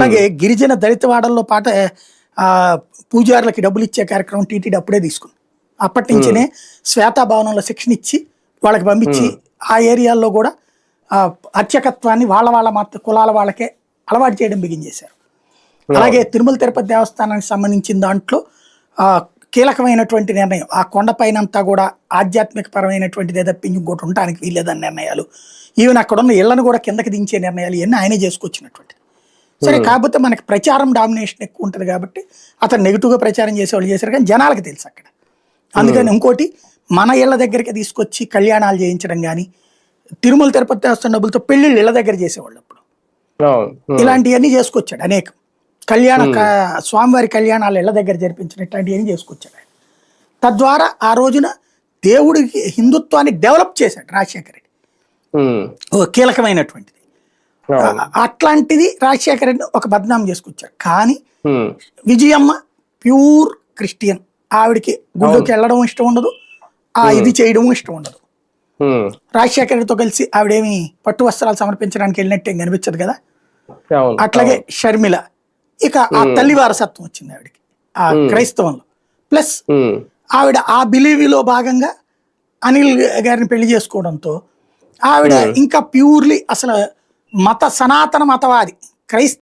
అలాగే గిరిజన దళిత వాడల్లో పాట ఆ, పూజారులకి డబ్బులు ఇచ్చే కార్యక్రమం టీటీడీ అప్పుడే తీసుకుంది. అప్పటి నుంచినే శ్వేతా భవనంలో శిక్షణ ఇచ్చి వాళ్ళకి పంపించి ఆ ఏరియాల్లో కూడా ఆ, అర్చకత్వాన్ని వాళ్ళ వాళ్ళ మత కులాల వాళ్ళకే అలవాటు చేయడం బిగించేశారు అలాగే తిరుమల తిరుపతి దేవస్థానానికి సంబంధించిన దాంట్లో ఆ, కీలకమైనటువంటి నిర్ణయం ఆ కొండపైన అంతా కూడా ఆధ్యాత్మిక పరమైనటువంటిది తప్పించి ఇంకోటి ఉండడానికి వీల్లేదని నిర్ణయాలు. ఈవెన్ అక్కడ ఉన్న ఇళ్ళను కూడా కిందకి దించే నిర్ణయాలు ఇవన్నీ ఆయనే చేసుకొచ్చినటువంటి సరే కాకపోతే మనకి ప్రచారం డామినేషన్ ఎక్కువ ఉంటుంది కాబట్టి అతను నెగిటివ్గా ప్రచారం చేసేవాళ్ళు చేశారు కానీ జనాలకు తెలుసు అక్కడ. అందుకని ఇంకోటి మన ఇళ్ళ దగ్గరికి తీసుకొచ్చి కళ్యాణాలు చేయించడం కానీ తిరుమల తిరుపతి దేవస్థానం డబ్బులతో పెళ్ళిళ్ళు ఇళ్ళ దగ్గర చేసేవాళ్ళు అప్పుడు. ఇలాంటివన్నీ చేసుకొచ్చాడు అనేకం. కళ్యాణ స్వామివారి కళ్యాణాలు ఇళ్ళ దగ్గర జరిపించిన ఇట్లాంటివన్నీ చేసుకొచ్చాడు. తద్వారా ఆ రోజున దేవుడికి హిందుత్వాన్ని డెవలప్ చేశాడు రాజశేఖర రెడ్డి. కీలకమైనటువంటిది. అట్లాంటిది రాజశేఖర రెడ్డి ఒక బదనాం చేసుకొచ్చాడు. కానీ. Vijayamma pure Christian. ఆవిడకి గుళ్ళోకి వెళ్ళడం ఇష్టం ఉండదు ఆ ఇది చేయడం ఇష్టం ఉండదు. రాజశేఖర రెడ్డితో కలిసి ఆవిడేమి పట్టు వస్త్రాలు సమర్పించడానికి వెళ్ళినట్టు కనిపించదు కదా? అట్లాగే షర్మిల. ఇక ఆ తల్లి వారసత్వం వచ్చింది ఆవిడకి ఆ క్రైస్తవంలో. ప్లస్. ఆవిడ ఆ బిలీవిలో భాగంగా అనిల్ గారిని పెళ్ళి చేసుకోవడంతో ఆవిడ ఇంకా ప్యూర్లీ అసలు మత సనాతన మతవాది క్రైస్త